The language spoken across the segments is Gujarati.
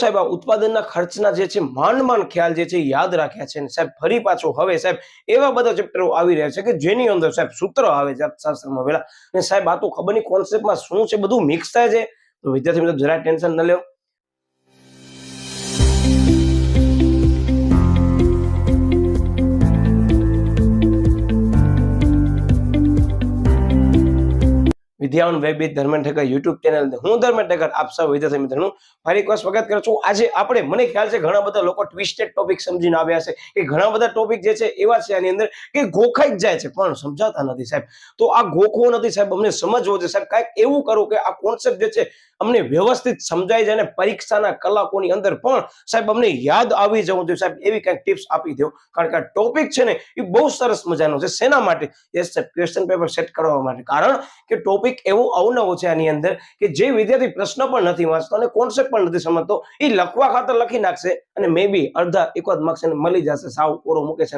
સાહેબ, આ ઉત્પાદનના ખર્ચના જે છે માંડ માંડ ખ્યાલ જે છે, યાદ રાખ્યા છે. સાહેબ, ફરી પાછો હવે, સાહેબ, એવા બધા ચેપ્ટરો આવી રહ્યા છે કે જેની અંદર, સાહેબ, સૂત્ર આવે છે અર્થશાસ્ત્રમાં પેલા અને સાહેબ, આ તો ખબર નહીં કોન્સેપ્ટમાં શું છે, બધું મિક્સ થાય છે. તો વિદ્યાર્થી મિત્રો જરા ટેન્શન ન લ્યો. વિદ્યાવન વૈબિત ધર્મેન્દ્ર ઠેકર યુટ્યુબ ચેનલ હું ધર્મેન્દ્ર ઠેકર આપ સૌ વિદ્યાર્થી મિત્રોનું ફરી એકવાર સ્વાગત કરું છું. આજે આપણે, મને ખ્યાલ છે ઘણા બધા લોકો ટ્વિસ્ટેડ ટોપિક સમજીને આવ્યા છે કે ઘણા બધા ટોપિક જે છે એવા છે આની અંદર કે ગોખાઈ જ જાય છે, પણ સમજાતા નથી સાહેબ. તો આ ગોખવો નથી સાહેબ, અમને સમજવો છે સાહેબ. કાંઈક એવું કરો કે આ કોન્સેપ્ટ જે છે અમને વ્યવસ્થિત સમજાઈ જાય અને પરીક્ષાના કલાકોની અંદર પણ સાહેબ અમને યાદ આવી જવું જોઈએ સાહેબ. એવી કંઈક ટિપ્સ આપી દો કારણ કે આ ટોપિક છે ને એ બહુ સરસ મજાનો છે. શેના માટે? યસ સાહેબ ક્વેશ્ચન પેપર સેટ કરવા માટે. કારણ કે ટોપિક એવો અવનવો છે આની અંદર કે જે વિદ્યાર્થી પ્રશ્ન પણ નથી વાંચતો અને કોન્સેપ્ટ પણ નથી સમજતો એ લખવા ખાતર લખી નાખશે અને મે બી અડધા એકાદ માર્ક્સ એને મળી જશે, સાવ કોરો મૂકે છે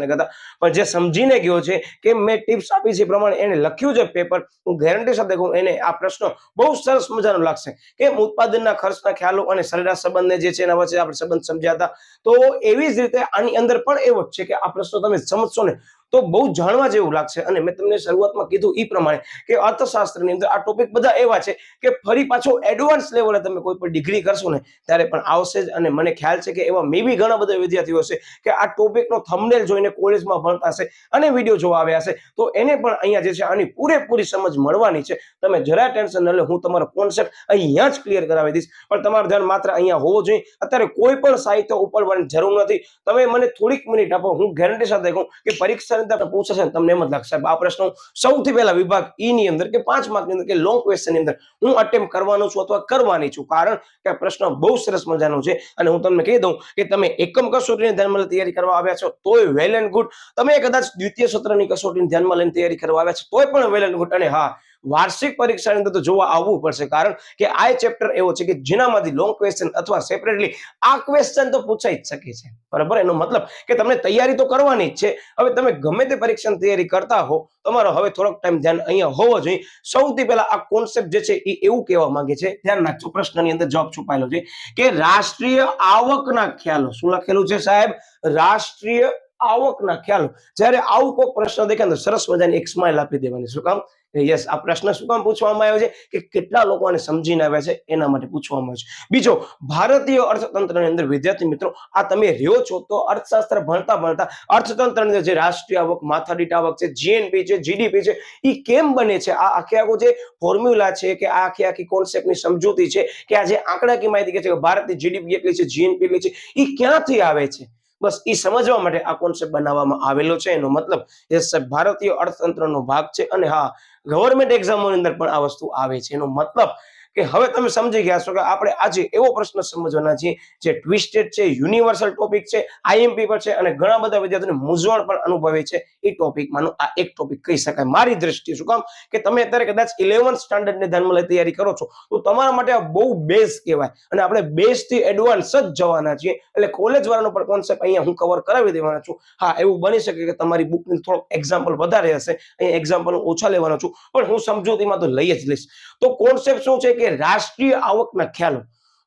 પણ જે સમજીને ગયો છે કે મેં ટિપ્સ આપી છે પ્રમાણે એને લખ્યું છે પેપર હું ગેરંટી સાથે કહું, એને આ પ્રશ્ન બહુ સરસ મજાનો લાગશે. કે ઉત્પાદનના ખર્ચના ખ્યાલો અને સરેરાશ સંબંધને જે છે એના વચ્ચે આપણે સંબંધ સમજ્યા હતા. તો એવી જ રીતે આની અંદર પણ એવો જ છે કે આ પ્રશ્નો તમે સમજશો ને તો બહુ જાણવા જેવું લાગશે. અને મેં તમને શરૂઆતમાં કીધું એ પ્રમાણે કે અર્થશાસ્ત્રની અંદર આ ટોપિક બધા એવા છે કે ફરી પાછો એડવાન્સ લેવલે તમે કોઈ પણ ડિગ્રી કરશો ને, ત્યારે પણ આવશે જ. અને મને ખ્યાલ છે કે એવા મે બી ઘણા બધા વિદ્યાર્થીઓ છે કે આ ટોપિકનો થમનેલ જોઈને કોલેજમાં ભણતા હશે અને વીડિયો જોવા આવ્યા છે તો એને પણ અહીંયા જે છે આની પૂરેપૂરી સમજ મળવાની છે. તમે જરા ટેન્શન ન લે, હું તમારો કોન્સેપ્ટ અહીંયા જ ક્લિયર કરાવી દઈશ. પણ તમારું ધ્યાન માત્ર અહીંયા હોવું જોઈએ. અત્યારે કોઈ પણ સાહિત્ય ઉપડવાની જરૂર નથી. તમે મને થોડીક મિનિટ આપો, હું ગેરંટી સાથે કહું કે અંદર પૂછશે તમને એમ જ લાગશે. આ પ્રશ્ન સૌથી પહેલા વિભાગ ઈ ની અંદર કે પાંચ માર્કની અંદર કે લોંગ ક્વેશ્ચનની અંદર હું અટેમ્પ કરવાનો છું અથવા કરવાની છું. કારણ કે આ પ્રશ્ન બહુ સરસ મજાનો છે અને હું તમને કહી દઉં કે તમે એકમ કસોટીની ધ્યાનમાં તૈયારી કરવા આવ્યા છો, તોય વેલ એન્ડ ગુડ તમે કદાચ દ્વિતીય સત્રની કસોટીની ધ્યાનમાં લઈને તૈયારી કરવા આવ્યા છો, તોય પણ વેલ એન્ડ ગુડ અને હા વાર્ષિક પરીક્ષાની અંદર તો જોવા આવવું પડશે. કારણ કે આ ચેપ્ટર એવો છે કે જેનામાંથી લોંગ ક્વેશ્ચન અથવા સેપરેટલી આ ક્વેશ્ચન તો પૂછાઈ જ શકે છે. બરાબર? એનો મતલબ કે તમને તૈયારી તો કરવાની જ છે. હવે તમે ગમે તે પરીક્ષાની તૈયારી કરતા હો, તમારો હવે થોડોક ટાઈમ ધ્યાન અહીંયા હોવો જોઈએ. સૌથી પહેલા આ કોન્સેપ્ટ જે છે એ એવું કહેવા માંગે છે, ધ્યાન રાખજો, પ્રશ્નની અંદર જવાબ છુપાયેલો છે, કે રાષ્ટ્રીય આવકના ખ્યાલો શું લખેલું છે સાહેબ? રાષ્ટ્રીય આવકના ખ્યાલો. જ્યારે આવું કોઈ પ્રશ્ન દેખાય તો સરસ મજાની એક સ્માઇલ આપી દેવાની. શું કામ? યસ આ પ્રશ્ન શું કામ પૂછવામાં આવ્યો છે? કે કેટલા લોકો સમજીને આવ્યા છે? એના માટે પૂછવામાં આવ્યો છે. બીજો, ભારતીય અર્થતંત્રની અંદર, વિદ્યાર્થી મિત્રો, આ તમે રહ્યો છો તો અર્થશાસ્ત્ર ભણતા ભણતા અર્થતંત્રની અંદર જે રાષ્ટ્રીય આવક, માથાદીઠ આવક છે જીએનપી છે જીડીપી છે એ કેમ બને છે? આ આખે આખો જે ફોર્મ્યુલા છે કે આ આખી આખી કોન્સેપ્ટની સમજૂતી છે કે આ જે આંકડાકી માહિતી કે છે કે ભારતની જીડીપી કેટલી છે જીએનપી એટલી છે એ ક્યાંથી આવે છે? બસ એ સમજવા માટે આ કોન્સેપ્ટ બનાવવામાં આવેલો છે. એનો મતલબ એ ભારતીય અર્થતંત્રનો ભાગ છે અને હા ગવર્મેન્ટ એક્ઝામોની અંદર પણ આ વસ્તુ આવે છે. એનો મતલબ કે હવે તમે સમજી ગયા છો કે આપણે આજે એવો પ્રશ્ન સમજવાના છીએ જે ટ્વિસ્ટેડ છે યુનિવર્સલ ટોપિક છે આઈએમપી પર છે અને ઘણા બધા વિદ્યાર્થીઓને મૂંઝવણ પણ અનુભવે છે. એ ટોપિકમાંનો આ એક ટોપિક કહી શકાય. મારી દ્રષ્ટિએ શું કામ કે તમે અત્યારે કદાચ ઇલેવન્થ સ્ટાન્ડર્ડને ધ્યાનમાં લઈ તૈયારી કરો છો, તો તમારા માટે આ બહુ બેઝ કહેવાય. અને આપણે બેઝથી એડવાન્સ જ જવાના છીએ. એટલે કોલેજવાળાનો પણ કોન્સેપ્ટ અહીંયા હું કવર કરાવી દેવાનો છું. હા, એવું બની શકે કે તમારી બુકની થોડોક એક્ઝામ્પલ વધારે હશે. અહીંયા એક્ઝામ્પલ ઓછા લેવાનો છું. પણ હું સમજૂતીમાં તો લઈ જ લઈશ. તો કોન્સેપ્ટ શું છે કે રાષ્ટ્રીય આવકના ખ્યાલો.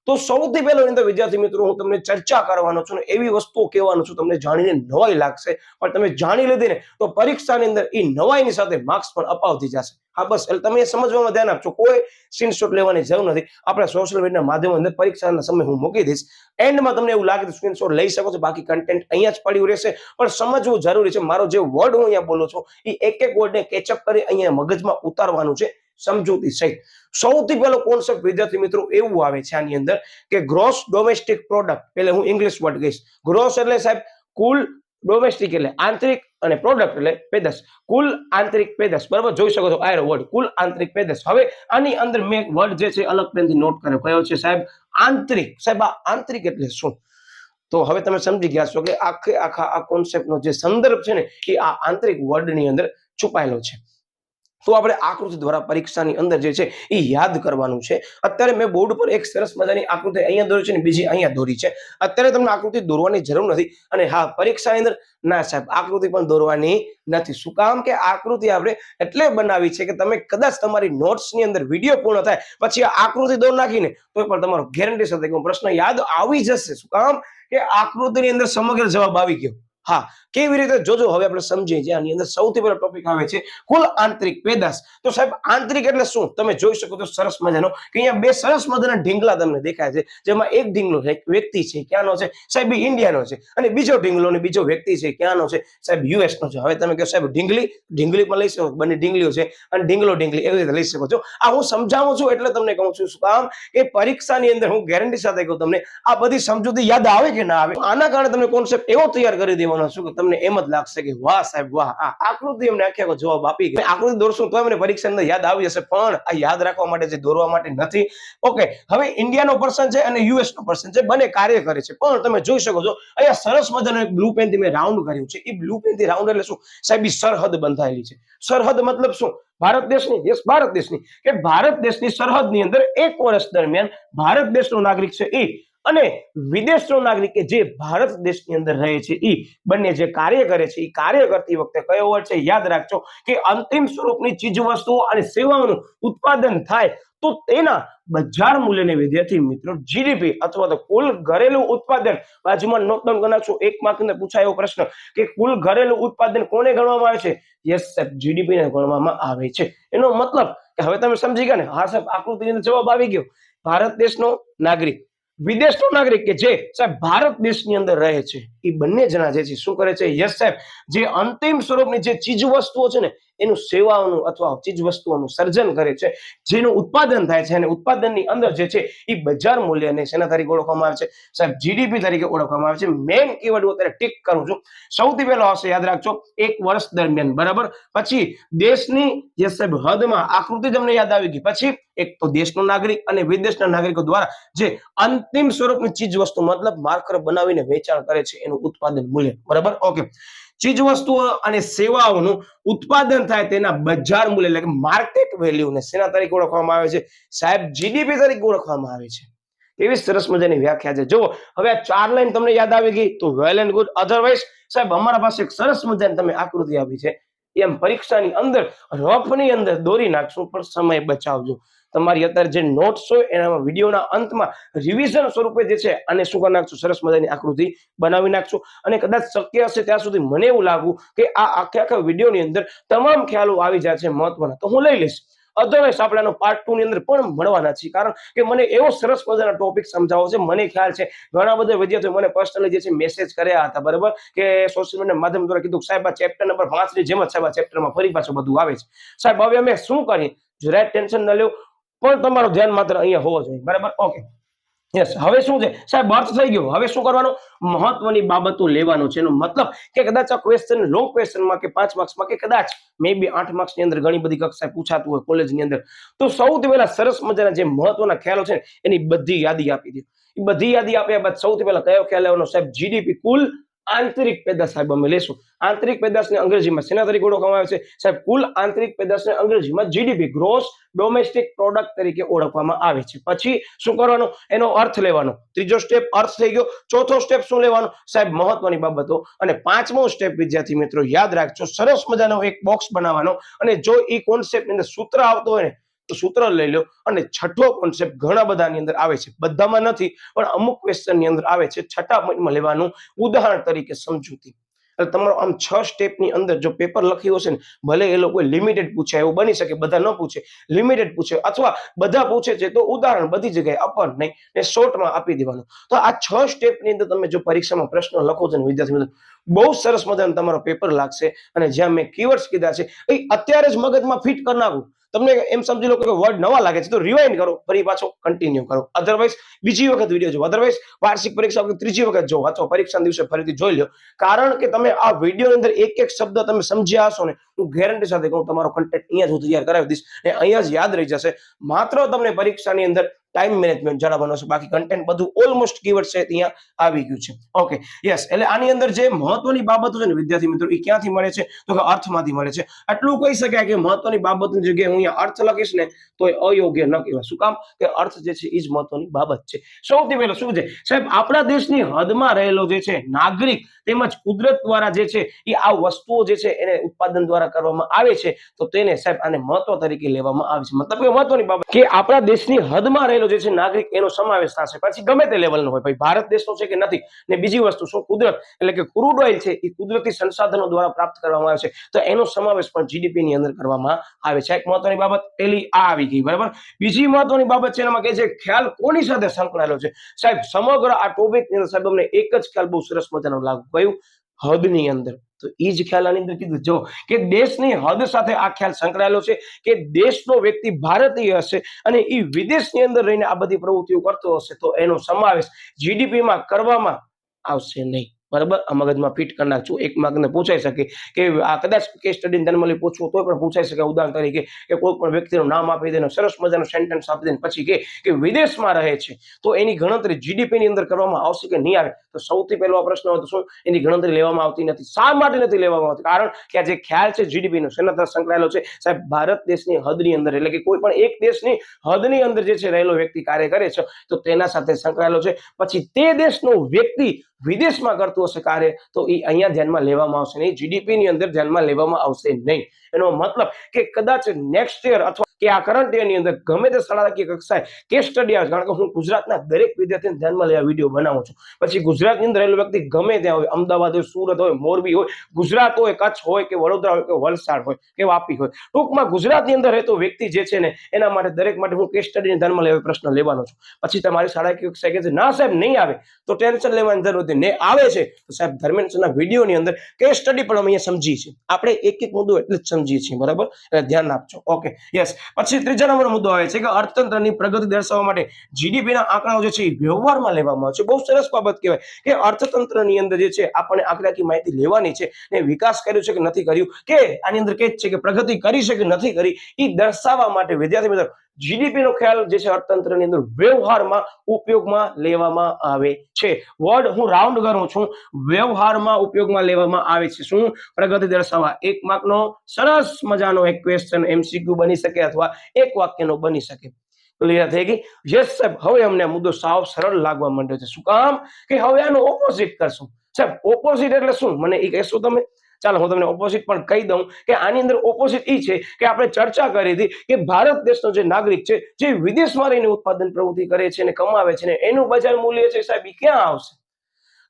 તો સૌથી પહેલો અંદર વિદ્યાર્થી મિત્રો, હું તમને ચર્ચા કરવાનો છું એવી વસ્તુઓ કહેવાનો છું, તમને જાણીને નવાઈ લાગશે. પણ તમે જાણી લીધી ને, તો પરીક્ષાની અંદર એ નવાઈની સાથે માર્ક્સ પણ અપાવતી જશે. હા, બસ, એટલે તમે સમજવામાં ધ્યાન આપજો. કોઈ સ્ક્રીનશોટ લેવાની જરૂર નથી. આપણે સોશિયલ મીડિયાના માધ્યમ અંદર પરીક્ષાના સમય હું મૂકી દઈશ. એન્ડમાં તમને એવું લાગે તો સ્ક્રીનશોટ લઈ શકો છો. બાકી કન્ટેન્ટ અહીંયા જ પડ્યું રહેશે. પણ સમજવું જરૂરી છે. મારો જે વર્ડ હું અહીંયા બોલું છું એ એક એક વર્ડને કેચઅપ કરી અહીંયા મગજમાં ઉતારવાનું છે. સમજૂતી સહિત. સૌથી પહેલો કોન્સેપ્ટ વિદ્યાર્થી મિત્રો એવું આવે છે આની અંદર કે ગ્રોસ ડોમેસ્ટિક પ્રોડક્ટ એટલે હું ઇંગ્લિશ વર્ડ કહીશ. ગ્રોસ એટલે સાહેબ કુલ ડોમેસ્ટિક એટલે આંતરિક અને પ્રોડક્ટ એટલે પેદાશ. કુલ આંતરિક પેદાશ, બરાબર? જોઈ શકો છો આયરો વર્ડ કુલ આંતરિક પેદાશ. હવે આની અંદર મેં વર્ડ જે છે અલગ પેનથી નોટ કર્યો. કયો છે સાહેબ? આંતરિક. સાહેબ, આ આંતરિક એટલે શું? તો હવે તમે સમજી ગયા છો કે આખે આખા આ કોન્સેપ્ટનો જે સંદર્ભ છે ને, એ આ આંતરિક વર્ડની અંદર છુપાયેલો છે. તો આપણે આકૃતિ દ્વારા પરીક્ષાની અંદર જે છે એ યાદ કરવાનું છે. અત્યારે મેં બોર્ડ પર એક સરસ મજાની આકૃતિ અહીંયા દોરી છે અને બીજી અહીંયા દોરી છે. અત્યારે તમને આકૃતિ દોરવાની જરૂર નથી અને હા, પરીક્ષાની અંદર ના સાહેબ, આકૃતિ પણ દોરવાની નથી. શું કામ કે આકૃતિ આપણે એટલે બનાવી છે કે તમે કદાચ તમારી નોટ્સની અંદર વીડિયો પૂર્ણ થાય, પછી આ આકૃતિ દોર નાખીને તો પણ તમારો ગેરંટી સાથે પ્રશ્ન યાદ આવી જશે. શું કામ કે આકૃતિની અંદર સમગ્ર જવાબ આવી ગયો? હા, કેવી રીતે? જોજો, હવે આપણે સમજીએ છીએ, આની અંદર સૌથી પહેલો ટોપિક આવે છે કુલ આંતરિક પેદાશ. તો સાહેબ, આંતરિક એટલે શું? તમે જોઈ શકો તો સરસ મજાનો કે અહીંયા બે સરસ મજાના ઢીંગલા તમને દેખાય છે, જેમાં એક ઢીંગલો વ્યક્તિ છે, ક્યાંનો છે? સાહેબ ઇન્ડિયાનો છે. અને બીજો ઢીંગલો અને બીજો વ્યક્તિ છે, ક્યાંનો છે? સાહેબ યુએસ નો છે. હવે તમે કહો, સાહેબ, ઢીંગલી? ઢીંગલી પણ લઈ શકો, બંને ઢીંગલીઓ છે. અને ઢીંગલો ઢીંગલી એવી રીતે લઈ શકો છો. આ હું સમજાવું છું એટલે તમને કહું છું, શું કામ? કે પરીક્ષાની અંદર હું ગેરંટી સાથે કહું તમને, આ બધી સમજૂતી યાદ આવે કે ના આવે? આના કારણે તમને કોન્સેપ્ટ એવો તૈયાર કરી દેવાનો છું કે તમને એમ જ લાગશે કે વાહ સાહેબ, વાહ. આ આકૃતિ અમને આખે આખો જવાબ આપી ગઈ. આકૃતિ દોરશું તો મને પરીક્ષા અંદર યાદ આવી જશે, પણ આ યાદ રાખવા માટે જે દોરવા માટે નથી. ઓકે હવે ઇન્ડિયાનો પર્સન છે અને યુએસ નો પર્સન છે, બંને કાર્ય કરે છે. પણ તમે જોઈ શકો છો, અહીંયા સરસ મજાનો એક બ્લુ પેનથી મેં રાઉન્ડ કર્યું છે. એ બ્લુ પેનથી રાઉન્ડ એટલે શું? સાહેબ સરહદ બંધાયેલી છે. સરહદ મતલબ શું? ભારત દેશની દેશ ભારત દેશની. કે ભારત દેશની સરહદની અંદર એક વર્ષ દરમિયાન ભારત દેશનો નાગરિક છે એ અને વિદેશનો નાગરિક કે જે ભારત દેશની અંદર રહે છે એ બંને જે કાર્ય કરે છે એ કાર્ય કરતી વખતે કયો વર્ડ છે, યાદ રાખજો કે અંતિમ સ્વરૂપની ચીજ વસ્તુઓ અને સેવાઓનું ઉત્પાદન થાય તો તેના બજાર મૂલ્યને વિદ્યાર્થી મિત્રો જીડીપી અથવા તો કુલ ઘરેલું ઉત્પાદન, બાજુમાં નોટ ડાઉન કરી નાખશો એક માર્ક અંદર પૂછાય પ્રશ્ન કે કુલ ઘરેલું ઉત્પાદન કોને ગણવામાં આવે છે? યસ સાહેબ જીડીપી ને ગણવામાં આવે છે. એનો મતલબ કે હવે તમે સમજી ગયા ને, હા સાહેબ, આકૃતિની જવાબ આવી ગયો. ભારત દેશનો નાગરિક વિદેશનો નાગરિક કે જે સાહેબ ભારત દેશની અંદર રહે છે, એ બંને જણા જે છે, શું કરે છે? યસ સાહેબ. જે અંતિમ સ્વરૂપની જે ચીજ વસ્તુઓ છે ને એનું સેવાઓનું અથવા ચીજ વસ્તુઓનું સર્જન કરે છે, જેનું ઉત્પાદન થાય છે અને ઉત્પાદનની અંદર જે છે એ બજાર મૂલ્યને શેના તરીકે ઓળખવામાં આવે છે? સાહેબ જીડીપી તરીકે ઓળખવામાં આવે છે. મેઇન કીવર્ડ હું અત્યારે ટીક કરું છું. સૌથી પહેલો આવશે યાદ રાખજો, એક વર્ષ દરમિયાન, બરાબર? પછી દેશની જે સાહેબ, હદમાં આકૃતિ તમને યાદ આવી ગઈ. પછી એક તો દેશનો નાગરિક અને વિદેશના નાગરિકો દ્વારા જે અંતિમ સ્વરૂપની ચીજ વસ્તુ મતલબ માર્કર બનાવીને વેચાણ કરે છે, એનું ઉત્પાદન મૂલ્ય. બરાબર? ઓકે ચીજ વસ્તુઓ અને સેવાઓનું ઉત્પાદન થાય તેના બજાર મૂલ્ય એટલે કે માર્કેટ વેલ્યુને સેના તરીકે ઓળખવામાં આવે છે. સાહેબ જીડીપી તરીકે ઓળખવામાં આવે છે. એવી સરસ મજાની વ્યાખ્યા છે. જુઓ, હવે આ ચાર લાઈન તમને યાદ આવી ગઈ તો વેલ એન્ડ ગુડ અધરવાઇઝ સાહેબ, અમારા પાસે એક સરસ મજાની તમે આકૃતિ આપી છે. એમ પરીક્ષાની અંદર રફની અંદર દોરી નાખશું, પણ સમય બચાવજો. તમારી અત્યારે જે નોટ્સ હોય એનામાં વિડીયોના અંતમાં રિવિઝન સ્વરૂપે જે છે આને શું કરી નાખશું? સરસ મજાની આકૃતિ બનાવી નાખશું. અને કદાચ શક્ય હશે ત્યાં સુધી મને એવું લાગુ કે આ આખે આખા વિડીયોની અંદર તમામ ખ્યાલો આવી જાય છે મહત્વના. તો હું લઈ લઈશ. અધરવાઇઝ આપણે આનો પાર્ટ ટુ ની અંદર પણ મળવાના છીએ. કારણ કે મને એવો સરસ મજાના ટોપિક સમજાવો છે. મને ખ્યાલ છે. ઘણા બધા વિદ્યાર્થીઓ મને પર્સનલી જે છે મેસેજ કર્યા હતા. બરાબર? કે સોશિયલ મીડિયા માધ્યમ દ્વારા કીધું સાહેબ, આ ચેપ્ટર નંબર પાંચની જેમ જ સાહેબ, આ ચેપ્ટરમાં ફરી પાછું બધું આવે છે. સાહેબ, હવે અમે શું કરીએ? જરાય ટેન્શન ન લ્યો. પણ તમારું ધ્યાન માત્ર અહીંયા હોવો જોઈએ. બરાબર? ઓકે યસ હવે શું છે? સાહેબ, અર્થ થઈ ગયો. હવે શું કરવાનું? મહત્વની બાબતો લેવાનું છે. એનો મતલબ કે કદાચ આ ક્વેશ્ચન લોંગ ક્વેશ્ચનમાં કે પાંચ માર્ક્સમાં કે કદાચ મે બી આઠ માર્ક્સની અંદર ઘણી બધી કક્ષાએ પૂછાતું હોય કોલેજની અંદર, તો સૌથી પહેલા સરસ મજાના જે મહત્વના ખ્યાલો છે એની બધી યાદી આપી દે. એ બધી યાદી આપ્યા બાદ સૌથી પહેલા કયો ખ્યાલ લેવાનો સાહેબ જીડીપી કુલ આંતરિક પેદાશ સાહેબ અમે લેશું આંતરિક પેદાશને અંગ્રેજીમાં સેના તરીકે ઓળખવામાં આવે છે? સાહેબ, કુલ આંતરિક પેદાશને અંગ્રેજીમાં જીડીપી ગ્રોસ ડોમેસ્ટિક પ્રોડક્ટ તરીકે ઓળખવામાં આવે છે. પછી શું કરવાનું? એનો અર્થ લેવાનો. ત્રીજો સ્ટેપ અર્થ થઈ ગયો. ચોથો સ્ટેપ શું લેવાનો? સાહેબ, મહત્વની બાબતો. અને પાંચમો સ્ટેપ વિદ્યાર્થી મિત્રો, યાદ રાખજો. સરસ મજાનો એક બોક્સ બનાવવાનો. અને જો એ કોન્સેપ્ટની અંદર સૂત્ર આવતો હોય ને સૂત્ર લઈ લો. અને છઠ્ઠો કોન્સેપ્ટ ઘણા બધાની અંદર આવે છે. બધામાં નથી, પણ અમુક ક્વેશ્ચનની અંદર આવે છે. છઠ્ઠા પોઈન્ટમાં લેવાનું ઉદાહરણ તરીકે સમજૂતી. તમારો આમ છ સ્ટેપની અંદર જો પેપર લખ્યું હશે ને, ભલે એ લોકો લિમિટેડ પૂછે એવું બની શકે, બધા ન પૂછે. લિમિટેડ પૂછે, અથવા બધા પૂછે છે તો ઉદાહરણ બધી જગ્યાએ અપર નહીં, ને શોર્ટમાં આપી દેવાનું. તો આ છ સ્ટેપની અંદર તમે જો પરીક્ષામાં પ્રશ્ન લખો છો ને, વિદ્યાર્થી મિત્રો, બહુ સરસ મજાનો તમારો પેપર લાગશે. અને જ્યાં મેં કીવર્ડ્સ કીધા છે, એ અત્યારે જ મગજમાં ફિટ કરી નાખું. તમને એમ સમજી લો કે વર્ડ નવા લાગે છે, તો રિવાઇન્ડ કરો, ફરી પાછો કન્ટિન્યુ કરો. અધરવાઇઝ બીજી વખત વીડિયો જો અધરવાઇઝ વાર્ષિક પરીક્ષા વખત ત્રીજી વખત જો અથવા પરીક્ષા દિવસે ફરીથી જોઈ લો કારણ કે તમે આ વીડિયો અંદર એક એક શબ્દ તમે સમજ્યા હશો ને, હું ગેરંટી સાથે કહું, તમારો કન્ટેન્ટ અહીંયા જ હું તૈયાર કરાવી દઈશ અને અહીંયા જ યાદ રહી જશે. માત્ર તમને પરીક્ષાની અંદર ટાઈમ મેનેજમેન્ટ જાળવવાનો છે. બાકી કન્ટેન્ટ બધું ઓલમોસ્ટ કીવર્ડ છે અહીંયા આવી ગયું છે. ઓકે યસ એટલે આની અંદર જે મહત્વની બાબતો છે ને વિદ્યાર્થી મિત્રો એ ક્યાંથી મળે છે? તો કે અર્થમાંથી મળે છે. આટલું કહી શકાય કે મહત્વની બાબતની જગ્યાએ હું અહીંયા અર્થ લખીશ ને તો એ અયોગ્ય ન કહેવાય. શું કામ? કે અર્થ જે છે એ જ મહત્વની બાબત છે. સૌથી પહેલા શું છે? સાહેબ, આપણા દેશની હદમાં રહેલો જે છે નાગરિક તેમજ કુદરત દ્વારા જે છે એ આ વસ્તુઓ જે છે એને ઉત્પાદન દ્વારા કરવામાં આવે છે, તો તેને સાહેબ આને મહત્વ તરીકે લેવામાં આવે છે. મતલબ કે મહત્વની બાબત કે આપણા દેશની હદમાં રહેલો જે છે નાગરિક, એનો સમાવેશ થશે. પછી ગમે તે લેવલનો હોય. ભાઈ, ભારત દેશનો છે કે નથી. ને બીજી વસ્તુ, શું કુદરત, એટલે કે ક્રૂડ ઓઇલ છે એ કુદરતી સંસાધનો દ્વારા પ્રાપ્ત કરવામાં આવે છે. તો એનો સમાવેશ પણ જીડીપી ની અંદર કરવામાં આવે છે. એક મહત્વની બાબત, પેલી આ આવી ગઈ, બરાબર? બીજી મહત્વની બાબત છે, એમાં કે છે, ખ્યાલ કોની સાથે સંકળાયેલો છે? સાહેબ, સમગ્ર આ ટોપિકની અંદર સાહેબ, અમને એક જ ખ્યાલ બહુ સરસ મજાનો લાગુ કયું હદની અંદર. તો એ જ ખ્યાલ આની અંદર કીધું. જો કે દેશની હદ સાથે આ ખ્યાલ સંકળાયેલો છે કે દેશનો વ્યક્તિ ભારતીય હશે અને એ વિદેશની અંદર રહીને આ બધી પ્રવૃત્તિઓ કરતો હશે તો એનો સમાવેશ જીડીપીમાં કરવામાં આવશે નહીં. બરાબર? આ મગજમાં ફિટ કરી નાખશું એક માર્કને પૂછાઈ શકે કે આ કદાચ કેસ સ્ટડીને નોર્મલી પૂછવું તો પણ પૂછાઈ શકે ઉદાહરણ તરીકે કે કોઈ પણ વ્યક્તિનું નામ આપી દેને સરસ મજાનો સેન્ટેન્સ આપી દે પછી કે કે વિદેશમાં રહે છે, તો એની ગણતરી જીડીપીની અંદર કરવામાં આવશે કે નહીં આવે? તો સૌથી પહેલો આ પ્રશ્ન હતો શું? એની ગણતરી લેવામાં આવતી નથી. શા માટે નથી લેવામાં આવતી? કારણ કે આ જે ખ્યાલ છે જીડીપીનો સેના સંકળાયેલો છે? સાહેબ, ભારત દેશની હદની અંદર, એટલે કે કોઈ પણ એક દેશની હદની અંદર જે છે રહેલો વ્યક્તિ કાર્ય કરે છે, તો તેના સાથે સંકળાયેલો છે. પછી તે દેશનો વ્યક્તિ વિદેશમાં કરતું હશે કાર્ય તો એ અહીંયા ધ્યાનમાં લેવામાં આવશે નહીં. જીડીપીની અંદર ધ્યાનમાં લેવામાં આવશે નહીં. એનો મતલબ કે કદાચ નેક્સ્ટ યર અથવા કે આ કરંટ યરની અંદર ગમે તે શાળાકીય કક્ષાએ કેસ સ્ટડી આવે કારણ કે હું ગુજરાતના દરેક વિદ્યાર્થીને ધ્યાનમાં લેવા વીડિયો બનાવું છું. પછી ગુજરાતની અંદર રહેલો વ્યક્તિ ગમે ત્યાં હોય, અમદાવાદ હોય, સુરત હોય, મોરબી હોય, ગુજરાત હોય, કચ્છ હોય કે વડોદરા હોય કે વલસાડ હોય કે વાપી હોય. ટૂંકમાં ગુજરાતની અંદર રહેતો વ્યક્તિ જે છે ને, એના માટે દરેક માટે હું કેસ સ્ટડીને ધ્યાનમાં લેવા પ્રશ્ન લેવાનો છું. પછી તમારી શાળાકીય કક્ષાએ કહે છે, ના સાહેબ, નહીં આવે. તો ટેન્શન લેવાની જરૂર નથી. ને આવે છે. તો સાહેબ ધર્મેન્દ્રના વિડીયોની અંદર કેસ સ્ટડી પણ અમે અહીંયા સમજીએ છીએ. આપણે એક એક મુદ્દો એટલે જ સમજીએ છીએ. બરાબર? ધ્યાન આપજો. ઓકે યસ પછી ત્રીજા નંબરનો મુદ્દો આવે છે કે અર્થતંત્રની પ્રગતિ દર્શાવવા માટે જીડીપીના આંકડાઓ જે છે વ્યવહારમાં લેવામાં આવે છે. બહુ સરસ બાબત કહેવાય કે અર્થતંત્રની અંદર જે છે આપણને આંકડાકી માહિતી લેવાની છે ને વિકાસ કર્યો છે કે નથી કર્યું કે આની અંદર કે છે કે પ્રગતિ કરી છે કે નથી કરી એ દર્શાવવા માટે વિદ્યાર્થી મિત્રો જીડીપી નો ખ્યાલ જે છે અર્થતંત્રની અંદર વ્યવહારમાં ઉપયોગમાં લેવામાં આવે છે. વર્ડ હું રાઉન્ડ કરું છું. વ્યવહારમાં ઉપયોગમાં લેવામાં આવે છે. શું? પ્રગતિ દર્શાવવા. એક માર્કનો સરસ મજાનો એક ક્વેશ્ચન એમસીક્યુ બની શકે અથવા એક વાક્યનો બની શકે. ક્લિયર થઈ ગઈ? યસ સાહેબ. હવે અમને મુદ્દો સાવ સરળ લાગવા માંડ્યો છે. શું કામ? કે હવે આનું ઓપોઝિટ કરશું. સાહેબ ઓપોઝિટ એટલે શું? મને એ કહેશો તમે? ચાલો હું તમને ઓપોઝિટ પણ કહી દઉં કે આની અંદર ઓપોઝિટ એ છે કે આપણે ચર્ચા કરી હતી કે ભારત દેશનો જે નાગરિક છે, જે વિદેશમાં રહીને ઉત્પાદન પ્રવૃત્તિ કરે છે અને કમાવે છે ને એનું બજાર મૂલ્ય છે સાહેબ એ ક્યાં આવશે?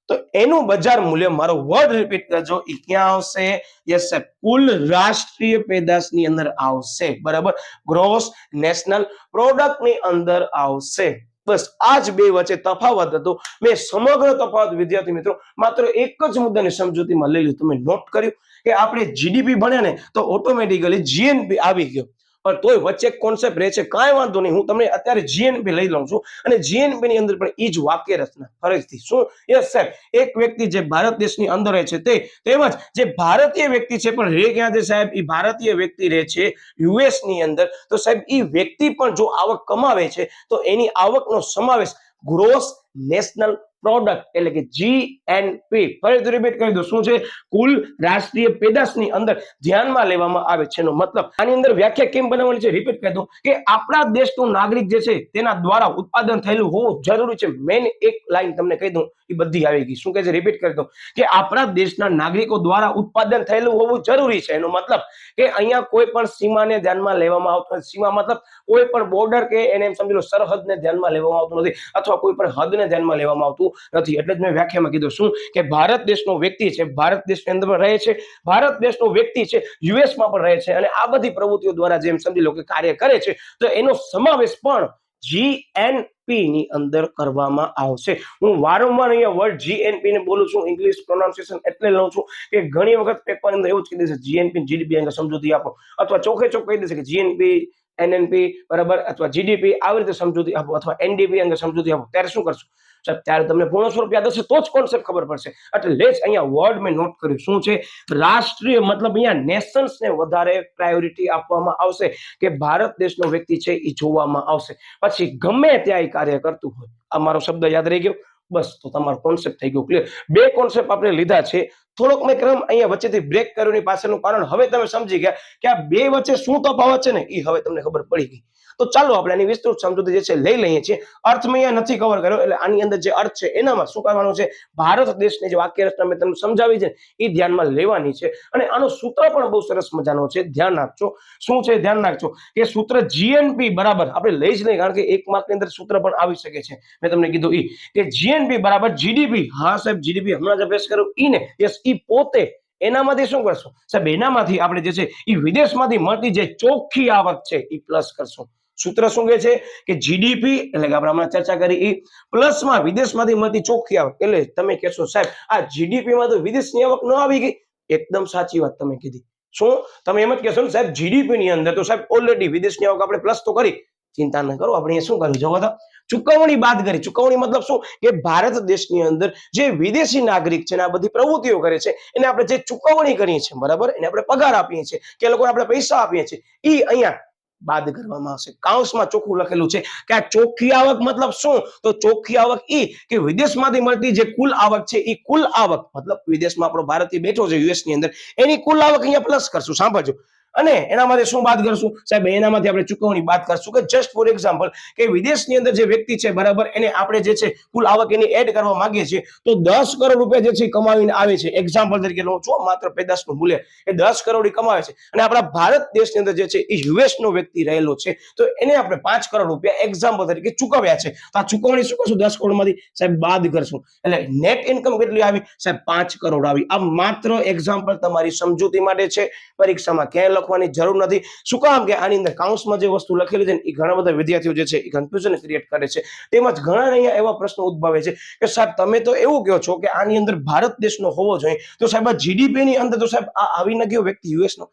તો એનું બજાર મૂલ્ય મારો વર્ડ રિપીટ કરજો એ ક્યાં આવશે? યસ સાહેબ કુલ રાષ્ટ્રીય પેદાશની અંદર આવશે. બરાબર? ગ્રોસ નેશનલ પ્રોડક્ટની અંદર આવશે. બસ આ જ બે વચ્ચે તફાવત હતો. મેં સમગ્ર તફાવત વિદ્યાર્થી મિત્રો માત્ર એક જ મુદ્દાની સમજૂતીમાં લઈ લીધું. મેં નોટ કર્યું કે આપણે જીડીપી ભણ્યા ને તો ઓટોમેટિકલી જીએનપી આવી ગયો. પણ તોય વચ્ચે કોન્સેપ્ટ રહે છે, કાંઈ વાંધો નહીં, હું તમને અત્યારે જીએનપી લઈ લઉં છું અને જીએનપી ની અંદર પણ એ જ વાક્ય રચના, ફરીથી, શું? યસ સાહેબ એક વ્યક્તિ જે ભારત દેશની અંદર રહે છે તે, તેમજ જે ભારતીય વ્યક્તિ છે, પણ રે ક્યાં છે સાહેબ? એ ભારતીય વ્યક્તિ રહે છે યુએસની અંદર. તો સાહેબ એ વ્યક્તિ પણ જો આવક કમાવે છે, તો એની આવકનો સમાવેશ ગ્રોસ નેશનલ પ્રોડક્ટ એટલે કે જીએનપી ફરીથી રિપીટ કરી દો શું છે? કુલ રાષ્ટ્રીય પેદાશની અંદર ધ્યાનમાં લેવામાં આવે છે. એનો મતલબ, આની અંદર વ્યાખ્યા કેમ બનાવવાની છે? રિપીટ કરી દઉં કે આપણા દેશનો નાગરિક જે છે, તેના દ્વારા ઉત્પાદન થયેલું હોવું જરૂરી છે. મેન એક લાઈન તમને કહી દઉં, એ બધી આવી ગઈ. શું કહે છે? રિપીટ કરી દો કે આપણા દેશના નાગરિકો દ્વારા ઉત્પાદન થયેલું હોવું જરૂરી છે. એનો મતલબ કે અહીંયા કોઈ પણ સીમાને ધ્યાનમાં લેવામાં આવતું નથી. સીમા મતલબ કોઈ પણ બોર્ડર કે એને એમ સમજી લો સરહદને ધ્યાનમાં લેવામાં આવતું નથી અથવા કોઈ પણ હદને ધ્યાનમાં લેવામાં આવતું નથી. એટલે જ મેં વ્યાખ્યામાં કીધું, શું? કે ભારત દેશનો વ્યક્તિ છે, ભારત દેશની અંદર રહે છે, ભારત દેશનો વ્યક્તિ છે, યુએસમાં પણ રહે છે અને આ બધી પ્રવૃત્તિઓ દ્વારા જેમ સમજી લો કે કાર્ય કરે છે, તો એનો સમાવેશ પણ જીએનપી ની અંદર કરવામાં આવશે. હું વારંવાર અહીંયા વર્ડ જીએનપી ને બોલું છું ઇંગ્લિશ પ્રોનાઉન્સિએશન એટલે લઉં છું કે ઘણી વખત પેપર અંદર એવું જ કહી દેશે જીએનપી જીડીપી અંગે સમજૂતી આપો. અથવા ચોખે ચોખ કહી દેશે કે જીએનપી એનએનપી બરાબર અથવા જીડીપી આવી રીતે સમજૂતી આપો અથવા એનડીપી અંગે સમજૂતી આપો. ત્યારે શું કરશું? સાહેબ, ત્યારે તમને પૂર્ણ સ્વરૂપ યાદ હશે તો જ કોન્સેપ્ટ ખબર પડશે. એટલે લેસ અહીંયા વર્ડ મેં નોટ કર્યું. શું છે? રાષ્ટ્રીય મતલબ અહીંયા નેશન્સને વધારે પ્રાયોરિટી આપવામાં આવશે કે ભારત દેશનો વ્યક્તિ છે એ જોવામાં આવશે. પછી ગમે ત્યાં એ કાર્ય કરતું હોય. આ મારો શબ્દ યાદ રહી ગયો. બસ, તો તમારો કોન્સેપ્ટ થઈ ગયો ક્લિયર બે કોન્સેપ્ટ આપણે લીધા છે. થોડોક મેં ક્રમ અહીંયા વચ્ચેથી બ્રેક કર્યો ની પાછળનું કારણ હવે તમે સમજી ગયા કે આ બે વચ્ચે શું તફાવત છે ને એ હવે તમને ખબર પડી ગઈ. તો ચાલો આપણે આની વિસ્તૃત સમજૂતી જે છે લઈ લઈએ છીએ. અર્થ મેં અહીંયા નથી કવર કર્યો, એટલે આની અંદર જે અર્થ છે એનામાં શું કરવાનું છે? ભારત દેશની જે વાક્ય રચના મેં તમને સમજાવી છે એ ધ્યાનમાં લેવાની છે. અને આનો સૂત્ર પણ બહુ સરસ મજાનો છે. ધ્યાન રાખજો. શું છે? ધ્યાન રાખજો કે સૂત્ર જીએનપી બરાબર, આપણે લઈ જ નહીં કારણ કે એક માર્કની અંદર સૂત્ર પણ આવી શકે છે. મેં તમને કીધું એ કે જીએનપી બરાબર જીડીપી હા, સાહેબ જીડીપી હમણાં જ અભ્યાસ કર્યો. ઈ ને યસ ઈ પોતે એનામાંથી શું કરશું? સાહેબ, એનામાંથી આપણે જે છે એ વિદેશમાંથી મળતી જે ચોખ્ખી આવક છે એ પ્લસ કરશું. સૂત્ર શું કહે છે? કે જીડીપી એટલે કે આપણે હમણાં ચર્ચા કરી એ પ્લસમાં વિદેશમાંથી મળતી ચોખ્ખી આવક. એટલે તમે કહેશો, સાહેબ, આ જીડીપી માં તો વિદેશની આવક ન આવી ગઈ? એકદમ સાચી વાત તમે કીધી. શું? તમે એમ જ કહેશો ને, સાહેબ જીડીપી ની અંદર તો સાહેબ ઓલરેડી વિદેશની આવક આપણે પ્લસ તો કરી. ચિંતા ન કરો. આપણે શું કર્યું? જોવો તો, ચુકવણી બાદ કરી. ચુકવણી મતલબ શું? કે ભારત દેશની અંદર જે વિદેશી નાગરિક છે બધી પ્રવૃત્તિઓ કરે છે, એને આપણે જે ચુકવણી કરીએ છીએ, બરાબર? એને આપણે પગાર આપીએ છીએ, કે એ લોકોને આપણે પૈસા આપીએ છીએ એ અહીંયા બાદ કરવામાં આવશે. કાઉન્સમાં ચોખ્ખું લખેલું છે કે આ ચોખ્ખી આવક મતલબ શું? તો ચોખ્ખી આવક ઈ કે વિદેશમાંથી મળતી જે કુલ આવક છે એ કુલ આવક, મતલબ વિદેશમાં આપણો ભારતીય બેઠો છે યુએસની અંદર, એની કુલ આવક અહીંયા પ્લસ કરશું. સાંભળજો. અને એના માટે શું બાદ કરશું? સાહેબ, એનામાંથી આપણે ચૂકવણી બાદ કરશું કે જસ્ટ ફોર એક્ઝામ્પલ કે વિદેશની અંદર જે વ્યક્તિ છે, બરાબર, એને આપણે જે છે, કુલ આવક એની એડ કરવા માંગીએ છીએ, તો દસ કરોડ રૂપિયા જે છે કમાવીને આવે છે. એક્ઝામ્પલ તરીકે લો છો માત્ર પેદાશનું મૂલ્ય. એ દસ કરોડ કમાવે છે. અને આપણા ભારત દેશની અંદર જે છે એ યુએસ નો વ્યક્તિ રહેલો છે, તો એને આપણે પાંચ કરોડ રૂપિયા એક્ઝામ્પલ તરીકે ચૂકવ્યા છે. તો આ ચૂકવણી શું કરશું? દસ કરોડમાંથી સાહેબ બાદ કરશું. એટલે નેટ ઇન્કમ કેટલી આવી? સાહેબ, પાંચ કરોડ આવી. આ માત્ર એક્ઝામ્પલ તમારી સમજૂતી માટે છે. પરીક્ષામાં ક્યાંય લખવાની જરૂર નથી. શું કામ કે આની અંદર કાઉન્સમાં જે વસ્તુ લખેલી છે એ ઘણા બધા વિદ્યાર્થીઓ જે છે એ કન્ફ્યુઝન ક્રિએટ કરે છે. તેમજ ઘણા અહીંયા એવા પ્રશ્નો ઉદ્ભવે છે કે સાહેબ, તમે તો એવું કહો છો કે આની અંદર ભારત દેશનો હોવો જોઈએ. તો સાહેબ, આ જીડીપી ની અંદર તો સાહેબ, આ આવી ન ગયો વ્યક્તિ યુએસ નો.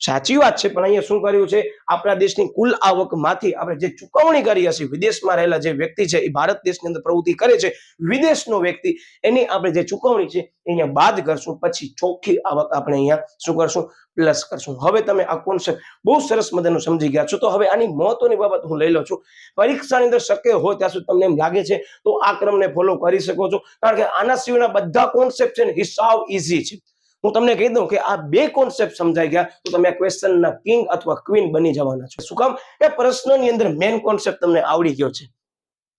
સાચી વાત છે, પણ અહીંયા શું કર્યું છે? આપણા દેશની કુલ આવકમાંથી આપણે જે ચૂકવણી કરી હશે, વિદેશમાં રહેલા જે વ્યક્તિ છે, એ ભારત દેશની અંદર પ્રવૃત્તિ કરે છે, વિદેશનો વ્યક્તિ, એની આપણે જે ચૂકવણી છે અહીંયા બાદ કરશું, પછી ચોખ્ખી આવક આપણે અહીંયા શું કરશું? પ્લસ કરશું. હવે તમે આ કોન્સેપ્ટ બહુ સરસ મજાનું સમજી ગયા છો. તો હવે આની મહત્વની બાબત હું લઈ લઉં છું. પરીક્ષાની અંદર શક્ય હોય ત્યાં સુધી તમને એમ લાગે છે, તો આ ક્રમને ફોલો કરી શકો છો. કારણ કે આના સિવાયના બધા કોન્સેપ્ટ છે ને સાવ ઇઝી છે. હું તમને કહી દઉં કે આ બે કોન્સેપ્ટ સમજાઈ ગયા, તો તમે ક્વેશ્ચનના કિંગ અથવા ક્વીન બની જવાના છો. શું કામ? કે પ્રશ્નની અંદર મેન કોન્સેપ્ટ તમને આવડી ગયો છે.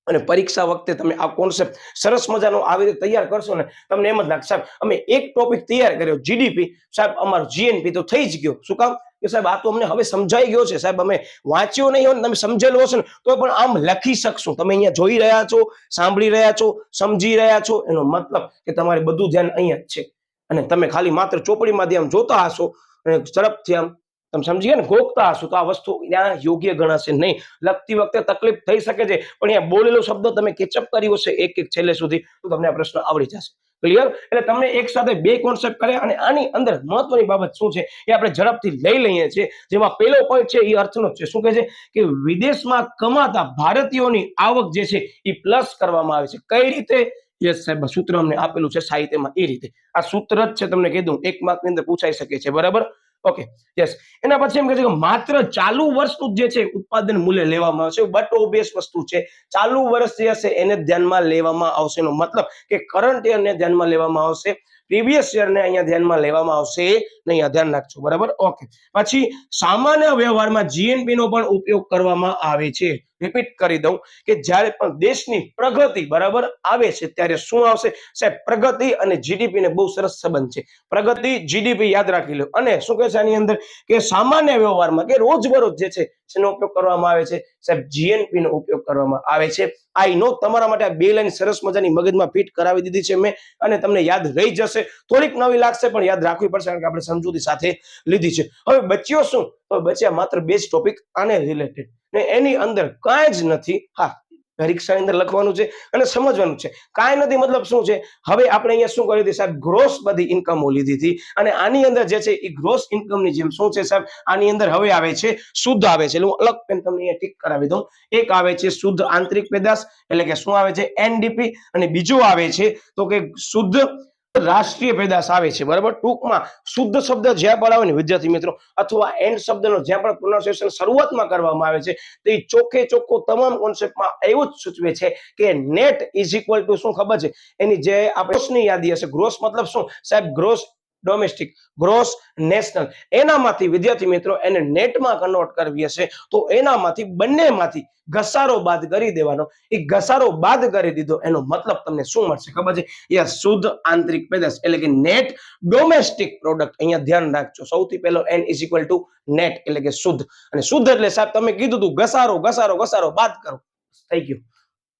અને પરીક્ષા વખતે તમે આ કોન્સેપ્ટ સરસ મજાનો આવી રીતે તૈયાર કરશો ને, તમને એમ જ લાગશે, સાહેબ, અમે એક ટોપિક તૈયાર કર્યો જીડીપી સાહેબ, અમારો જીએનપી તો થઈ જ ગયો. શું કામ? કે સાહેબ, આ તો અમને હવે સમજાઈ ગયો છે, સાહેબ, અમે વાંચ્યો નહીં હોય તમે સમજેલો હશે ને, તો પણ આમ લખી શકશું. તમે અહીંયા જોઈ રહ્યા છો, સાંભળી રહ્યા છો, સમજી રહ્યા છો. એનો મતલબ કે તમારે બધું ધ્યાન અહીંયા જ છે. અને તમે ખાલી માત્ર ચોપડીમાંથી આમ જોતા હશો અને ઝડપથી આમ તમે સમજી ગયા ને, ગોખતા હશો તો આ વસ્તુ ત્યાં યોગ્ય ગણાશે નહીં. લખતી વખતે તકલીફ થઈ શકે છે, પણ અહીંયા બોલેલો શબ્દ તમે કેચઅપ કર્યો છે એક એક છેલ્લે સુધી, તો તમને આ પ્રશ્ન આવડી જશે. ક્લિયર એટલે તમને એક સાથે બે કોન્સેપ્ટ કર્યા અને આની અંદર મહત્વની બાબત શું છે એ આપણે ઝડપથી લઈ લઈએ છીએ. જેમાં પહેલો પોઈન્ટ છે એ અર્થનો છે. શું કહે છે? કે વિદેશમાં કમાતા ભારતીયોની આવક જે છે એ પ્લસ કરવામાં આવે છે. કઈ રીતે? યસ સાહેબ સૂત્ર અમને આપેલું છે સાહિત્યમાં એ રીતે. આ સૂત્ર જ છે, તમને કહી દઉં, એક માર્કની અંદર પૂછાઈ શકે છે, બરાબર? ઓકે યસ એના પછી એમ કહે છે કે માત્ર ચાલુ વર્ષનું જે છે, ઉત્પાદન મૂલ્ય લેવામાં આવશે બટ ઓબિયસ વસ્તુ છે, ચાલુ વર્ષ જે હશે, એને ધ્યાનમાં લેવામાં આવશે એનો મતલબ કે કરંટ યરને ધ્યાનમાં લેવામાં આવશે પ્રીવિયસ યરને અહીંયા ધ્યાનમાં લેવામાં આવશે નહીં ધ્યાન રાખજો, બરાબર? ઓકે પછી સામાન્ય વ્યવહારમાં જીએનપી નો પણ ઉપયોગ કરવામાં આવે છે. રિપીટ કરી દઉં કે જ્યારે પણ દેશની પ્રગતિ બરાબર આવે છે, ત્યારે શું આવશે? સાહેબ, પ્રગતિ અને જીડીપી ને બહુ સરસ સંબંધ છે. પ્રગતિ જીડીપી યાદ રાખી લો. અને શું કહે છે આની અંદર? કે સામાન્ય વ્યવહારમાં કે રોજબરોજ જે છે એનો ઉપયોગ કરવામાં આવે છે? સાહેબ જીએનપી નો ઉપયોગ કરવામાં આવે છે. આઈ નો તમારા માટે આ બે લાઈન સરસ મજાની મગજમાં ફિટ કરાવી દીધી છે મેં અને તમને યાદ રહી જશે. થોડીક નવી લાગશે પણ યાદ રાખવી પડશે કારણ કે આપણે સમજૂતી સાથે લીધી છે. હવે બચ્યો શું? હવે બચ્યા માત્ર બે જ ટોપિક આને રિલેટેડ ને એની અંદર કાંઈ જ નથી. હા, પરીક્ષાની અંદર લખવાનું છે અને સમજવાનું છે. કાંઈ નથી, મતલબ શું છે? હવે આપણે અહીંયા શું કર્યું સાહેબ? ગ્રોસ બધી ઇન્કમો લીધી હતી. અને આની અંદર જે છે એ ગ્રોસ ઇન્કમની જેમ શું છે સાહેબ? આની અંદર હવે આવે છે શુદ્ધ આવે છે. એટલે હું અલગ પેન તમને અહીંયા ટીક કરાવી દઉં. એક આવે છે શુદ્ધ આંતરિક પેદાશ, એટલે કે શું આવે છે? એનડીપી અને બીજું આવે છે તો કે શુદ્ધ રાષ્ટ્રીય પેદાશ આવે છે, બરાબર? ટૂંકમાં શુદ્ધ શબ્દ જ્યાં પણ આવે ને, વિદ્યાર્થી મિત્રો, અથવા એન્ડ શબ્દનો જ્યાં પણ પ્રોનાઉન્સિએશન શરૂઆતમાં કરવામાં આવે છે, તો ચોખ્ખે ચોખ્ખો તમામ કોન્સેપ્ટમાં એવું જ સૂચવે છે કે નેટ ઇઝ ઇક્વલ ટુ શું ખબર છે? એની જે આપણે યાદી હશે ગ્રોસ મતલબ શું? સાહેબ ગ્રોસ ડોમેસ્ટિક ગ્રોસ નેશનલ એનામાંથી, વિદ્યાર્થી મિત્રો, એને નેટમાં કન્વર્ટ કરવી હશે, તો એનામાંથી, બંનેમાંથી ઘસારો બાદ કરી દેવાનો. એ ઘસારો બાદ કરી દીધો, એનો મતલબ તમને શું મળશે ખબર છે? યસ શુદ્ધ આંતરિક પેદાશ, એટલે કે નેટ ડોમેસ્ટિક પ્રોડક્ટ અહીંયા ધ્યાન રાખજો. સૌથી પહેલો N is equal to net એટલે કે શુદ્ધ. અને શુદ્ધ એટલે સાહેબ, તમે કીધું તું, ઘસારો ઘસારો ઘસારો બાદ કરો. થઈ ગયું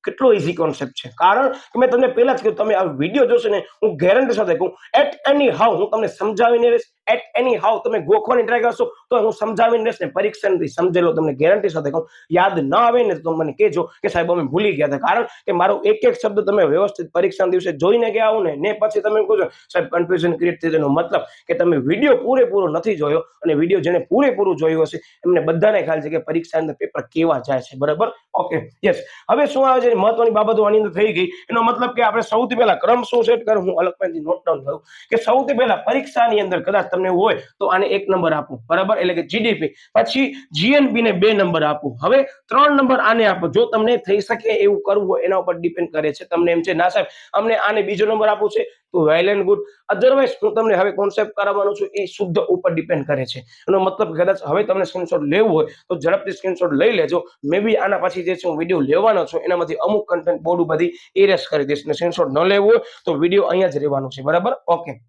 કેટલો ઈઝી કોન્સેપ્ટ છે. કારણ કે મેં તમને પહેલા જ કહ્યું તમે આ વીડિયો જોશો ને, હું ગેરંટી સાથે કહું એટ એની હાઉ હું તમને સમજાવીને રહીશ. એટ એની હાઉ તમે ગોખવાની ટ્રાય કરશો, તો હું સમજાવીને રહીશ ને પરીક્ષાની સમજેલો તમને ગેરંટી સાથે કહું. યાદ ન આવે ને તો મને કહેજો કે સાહેબ અમે ભૂલી ગયા હતા. કારણ કે મારો એક એક શબ્દ તમે વ્યવસ્થિત પરીક્ષાના દિવસે જોઈને ગયા આવો ને ને પછી તમે કહો છો, સાહેબ કન્ફ્યુઝન ક્રિએટ થઈ તેનો મતલબ કે તમે વીડિયો પૂરેપૂરો નથી જોયો અને વીડિયો જેને પૂરેપૂરું જોયું હશે, એમને બધાને ખ્યાલ છે કે પરીક્ષા અંદર પેપર કેવા જાય છે. બરાબર? ઓકે યસ હવે શું આવે છે? મહત્વની બાબતો આની અંદર થઈ ગઈ. એનો મતલબ કે આપણે સૌથી પહેલા ક્રમ શું સેટ કરું? હું અલગ નોટ ડાઉન કરું કે સૌથી પહેલા પરીક્ષાની અંદર કદાચ તમને હોય તો આને એક નંબર આપો. બરાબર? એટલે કે જીડીપી પછી જીએનપી ને બે નંબર આપો. હવે ત્રણ નંબર આને આપો. જો તમને થઈ શકે એવું કરવું હોય, એના ઉપર ડિપેન્ડ કરે છે. તમને એમ છે, ના સાહેબ, અમને આને બીજો નંબર આપો છે. તો વેલ એન્ડ ગુડ અધરવાઇઝ હું તમને હવે કોન્સેપ્ટ કરાવવાનો છું, એ શુદ્ધ ઉપર ડિપેન્ડ કરે છે. એનો મતલબ કદાચ હવે તમને સ્ક્રીનશોટ લેવું હોય, તો ઝડપથી સ્ક્રીનશોટ લઈ લેજો. મે બી આના પછી જે છે, હું વીડિયો લેવાનો છું, એનામાંથી અમુક કન્ટેન્ટ બોર્ડ બધી એરેસ કરી દઈશ. ને સ્ક્રીનશોટ ન લેવું હોય, તો વીડિયો અહીંયા જ રહેવાનો છે. બરાબર? ઓકે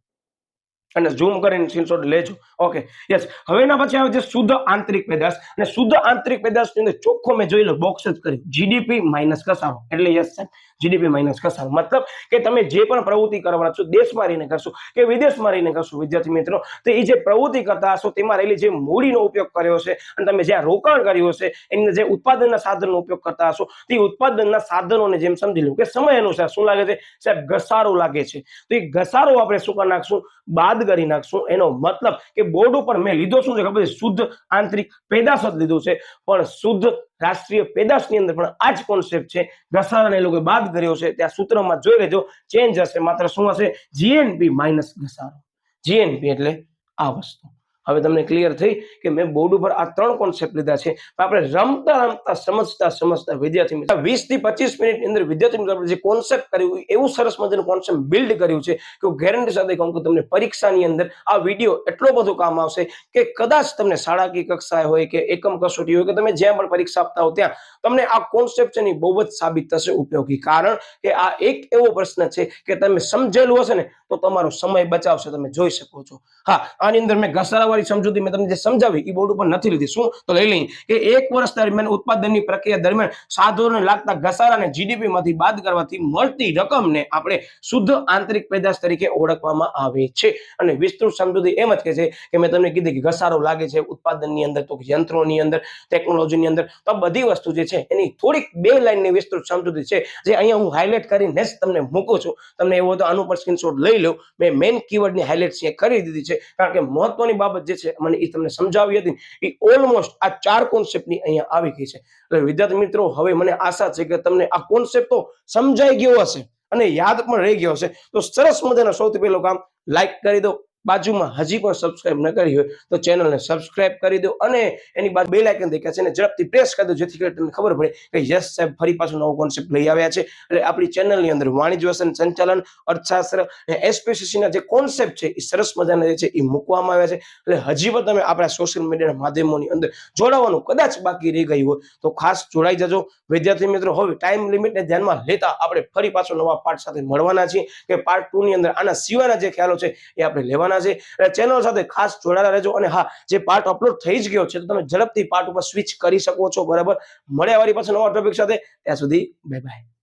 અને ઝૂમ કરીને સ્ક્રીનશોટ લેજો. ઓકે યસ હવે એના પછી આવે છે શુદ્ધ આંતરિક પેદાશ. અને શુદ્ધ આંતરિક પેદાશની અંદર ચોખ્ખો મેં જોઈ લો બોક્સ જ કરી. જીડીપી માઇનસ કસારો એટલે યસ સાહેબ. જીડીપી માઇનસ ઘસારો મતલબ કે તમે જે પણ પ્રવૃત્તિ કરવાના છો, દેશમાં રહીને કરશો કે વિદેશમાં રહીને કરશો, વિદ્યાર્થી મિત્રો, તો એ જે પ્રવૃત્તિ કરતા હશો, તેમાં રહેલી જે મૂડીનો ઉપયોગ કર્યો છે અને તમે જ્યાં રોકાણ કર્યું હશે, એની જે ઉત્પાદનના સાધનનો ઉપયોગ કરતા હશો, તે ઉત્પાદનના સાધનોને જેમ સમજી લો કે સમય અનુસાર શું લાગે છે? સાહેબ, ઘસારો લાગે છે. તો એ ઘસારો આપણે શું કરી નાખશું? બાદ કરી નાખશું. એનો મતલબ કે બોર્ડ ઉપર મેં લીધો શું છે ખબર છે? શુદ્ધ આંતરિક પેદાશ જ લીધું છે. પણ શુદ્ધ રાષ્ટ્રીય પેદાશની અંદર પણ આ જ કોન્સેપ્ટ છે. ઘસારાને એ લોકોએ બાદ કર્યો છે. ત્યાં સૂત્રમાં જોઈ લેજો ચેન્જ હશે. માત્ર શું હશે? જીએનપી માઇનસ ઘસારો. જીએનપી એટલે આ વસ્તુ. હવે તમને ક્લિયર થઈ કે મેં બોર્ડ ઉપર આ ત્રણ કોન્સેપ્ટ લીધા છે. આપણે રમતા રમતા સમજતા સમજતા વિદ્યાર્થી મિત્રો, વીસથી પચીસ મિનિટની અંદર વિદ્યાર્થી મિત્રો જે કોન્સેપ્ટ કર્યું એવું સરસ મજાનું કોન્સેપ્ટ બિલ્ડ કર્યું છે કે હું ગેરંટી સાથે કહું કે તમને પરીક્ષાની અંદર આ વીડિયો એટલો બધો કામ આવશે કે કદાચ તમને શાળાકી કક્ષાએ હોય કે એકમ કસોટી હોય કે તમે જ્યાં પણ પરીક્ષા આપતા હો ત્યાં, તમને આ કોન્સેપ્ટ છે બહુ જ સાબિત થશે ઉપયોગી. કારણ કે આ એક એવો પ્રશ્ન છે કે તમે સમજેલું હશે ને, તો તમારો સમય બચાવશે, તમે જોઈ શકો છો. હા, આની અંદર મેં ઘસારાવાળી સમજૂતી મેં તમને જે સમજાવી એ બોર્ડ ઉપર નથી લીધી. શું? તો લઈ લઈએ કે એક વર્ષ દરમિયાન ઉત્પાદનની પ્રક્રિયા દરમિયાન સાધનોને લાગતા ઘસારાને જીડીપી માંથી બાદ કરવાથી મળતી રકમને આપણે શુદ્ધ આંતરિક પેદાશ તરીકે ઓળખવામાં આવે છે. અને વિસ્તૃત સમજૂતી એમ જ કહે છે કે મેં તમને કીધી કે ઘસારો લાગે છે ઉત્પાદનની અંદર, તો યંત્રોની અંદર, ટેકનોલોજીની અંદર. તો બધી વસ્તુ જે છે એની થોડીક બે લાઈનની વિસ્તૃત સમજૂતી છે. જે અહીંયા હું હાઇલાઇટ કરીને જ તમને મૂકું છું. તમને એવો તો આનું પર સ્ક્રીનશોટ લઈ લો. મેં મેઇન કીવર્ડની હાઇલાઇટ છે કરી દીધી છે. કારણ કે મહત્વની બાબત જે છે મને એ તમને સમજાવી હતી એ ઓલમોસ્ટ આ ચાર કોન્સેપ્ટની અહીંયા આવી ગઈ છે. એટલે વિદ્યાર્થી મિત્રો, હવે મને આશા છે કે તમને આ કોન્સેપ્ટ તો સમજાઈ ગયો હશે અને યાદ પણ રહી ગયો હશે. તો સરસ મજાના સૌથી પહેલું કામ લાઈક કરી દો બાજુમાં હજી પણ સબસ્ક્રાઇબ ન કરી હોય તો ચેનલને સબસ્ક્રાઇબ કરી દો અને એની બાદ બે લાઇકન દેખાય છે અને ઝડપથી પ્રેસ કરી દો, જેથી તમને ખબર પડે કે યસ સાહેબ, ફરી પાછું નવો કોન્સેપ્ટ લઈ આવ્યા છે. એટલે આપણી ચેનલની અંદર વાણિજ્ય વસન સંચાલન, અર્થશાસ્ત્ર એસપીસીસીના જે કોન્સેપ્ટ છે એ સરસ મજાના જે છે એ મૂકવામાં આવ્યા છે. એટલે હજી પણ તમે આપણા સોશિયલ મીડિયાના માધ્યમોની અંદર જોડાવાનું કદાચ બાકી રહી ગયું હોય તો ખાસ જોડાઈ જજો. વિદ્યાર્થી મિત્રો, હવે ટાઈમ લિમિટને ધ્યાનમાં લેતા આપણે ફરી પાછો નવા પાઠ સાથે મળવાના છીએ કે પાર્ટ ટુ ની અંદર આના સિવાયના જે ખ્યાલો છે, એ આપણે લેવાના છે. એટલે ચેનલ સાથે ખાસ જોડાયેલા રહેજો. અને હા, જે પાર્ટ અપલોડ થઈ જ ગયો છે, તો તમે ઝડપથી પાર્ટ ઉપર સ્વિચ કરી શકો છો. બરાબર? મળ્યા વાળી પાસે નવા ટોપિક સાથે. ત્યાં સુધી બાય બાય